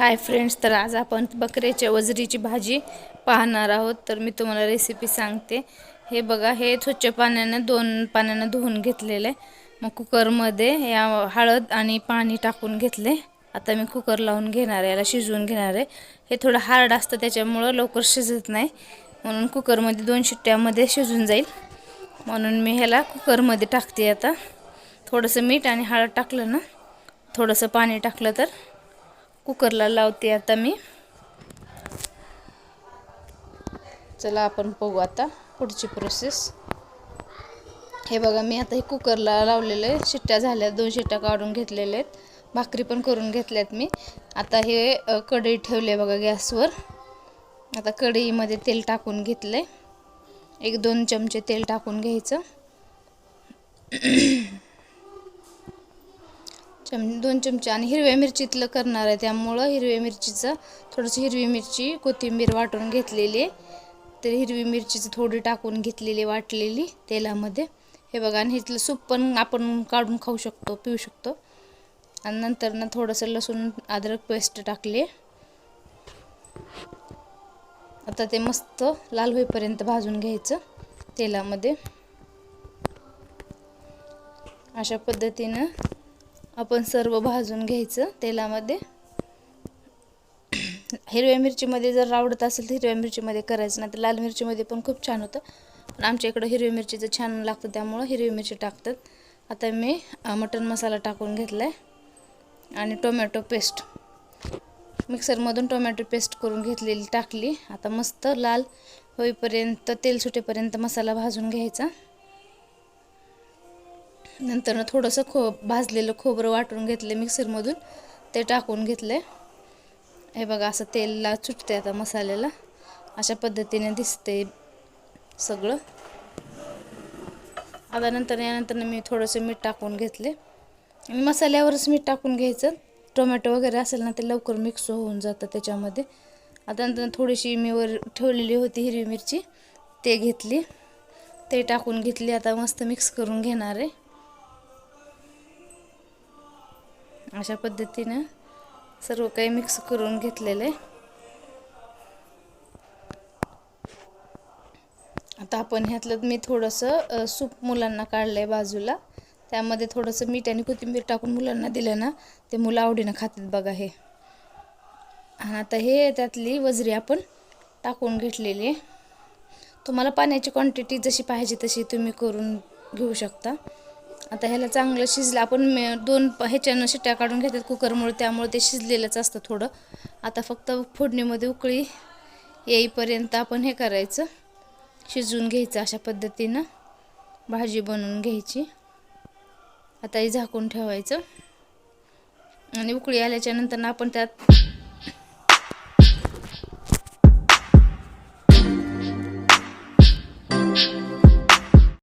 Hi friends तर आज आपण बकऱ्याच्या वजरीची भाजी पाहणार आहोत. तर मी तुम्हाला रेसिपी सांगते. हे बघा हे स्वच्छ पाण्यानं दोन पाण्यानं धुवून घेतलेलं. आहे मग कुकरमध्ये या हळद आणि पाणी टाकून घेतले. आता मी कुकर लावून घेणार आहे याला शिजवून घेणार आहे. हे थोडं हार्ड असतं त्याच्यामुळं लवकर शिजत नाही. म्हणून कुकरमध्ये दोन शिट्ट्यामध्ये शिजून जाईल. म्हणून मी ह्याला कुकरमध्ये टाकते आता. थोडंसं मीठ आणि हळद टाकलं ना? थोडंसं पाणी टाकलं तर. कुकरला लावते आता मी. चला आपण बघू आता पुढची प्रोसेस हे बघा मी आता हे कुकरला लावलेलं आहे. शिट्ट्या झाल्या दोन शिट्ट्या काढून घेतलेल्या आहेत. भाकरी पण करून घेतल्यात मी. आता हे कढई ठेवली आहे बघा गॅसवर. आता कढईमध्ये तेल टाकून घेतलं आहे एक दोन चमचे तेल टाकून घ्यायचं. चम दोन चमचे आणि हिरव्या मिरचीतलं करणार आहे. त्यामुळं हिरव्या मिरचीचं थोडंसं हिरवी मिरची कोथिंबीर वाटून घेतलेली. तर हिरवी मिरचीचं थोडी टाकून घेतलेली वाटलेली तेलामध्ये. हे बघा आणि ह्यातलं सूप पण आपण काढून खाऊ शकतो पिऊ शकतो. आणि नंतर ना थोडंसं लसूण अद्रक पेस्ट टाकले. आता ते मस्त लाल होईपर्यंत भाजून घ्यायचं तेलामध्ये. अशा पद्धतीनं आपण सर्व भाजून घ्यायचं तेलामध्ये. हिरव्या मिरचीमध्ये जर आवडत असेल तर हिरव्या मिरचीमध्ये करायचं नाही तर लाल मिरचीमध्ये पण खूप छान होतं. पण आमच्या इकडं हिरव्या मिरचीचं छान लागतं त्यामुळं हिरवी मिरची टाकतात. आता मी मटण मसाला टाकून घेतला आहे आणि टोमॅटो पेस्ट. मिक्सरमधून टोमॅटो पेस्ट करून घेतलेली टाकली. आता मस्त लाल होईपर्यंत तेल सुटेपर्यंत मसाला भाजून घ्यायचा. नंतर थोडंसं खो भाजलेलं खोबरं वाटून घेतलं मिक्सरमधून. ते टाकून घेतलं हे बघा असं तेलला चुटते आता मसाल्याला. अशा पद्धतीने दिसते सगळं. आता नंतर यानंतर मी थोडंसं मीठ टाकून घेतले आणि मसाल्यावरच मीठ टाकून घ्यायचं. टोमॅटो वगैरे असेल ना ते लवकर मिक्स होऊन जातं त्याच्यामध्ये. आता नंतर थोडीशी मी वर ठेवलेली होती हिरवी मिरची. ते घेतली. ते टाकून घेतली. आता मस्त मिक्स करून घेणार आहे. अशा पद्धतीनं सर्व काही मिक्स करून घेतलेलं आहे. आता आपण ह्यातलं मी थोडंसं सूप मुलांना काढलं आहे बाजूला. त्यामध्ये थोडंसं मीठ आणि कोथिंबीर टाकून मुलांना दिलं ना ते मुलं आवडीनं खातात बघा हे. आणि आता हे त्यातली वजरी आपण टाकून घेतलेली आहे. तुम्हाला पाण्याची क्वांटिटी जशी पाहिजे तशी तुम्ही करून घेऊ शकता. आता ह्याला चांगलं शिजलं. आपण मे- दोन ह्याच्यानं शिट्ट्या काढून घेतात कुकरमुळे त्यामुळे ते शिजलेलंच असतं थोडं. आता फक्त फोडणीमध्ये उकळी येईपर्यंत आपण हे करायचं. शिजवून घ्यायचं अशा पद्धतीनं. भाजी बनवून घ्यायची. आता हे झाकून ठेवायचं. आणि उकळी आल्याच्यानंतर आपण त्यात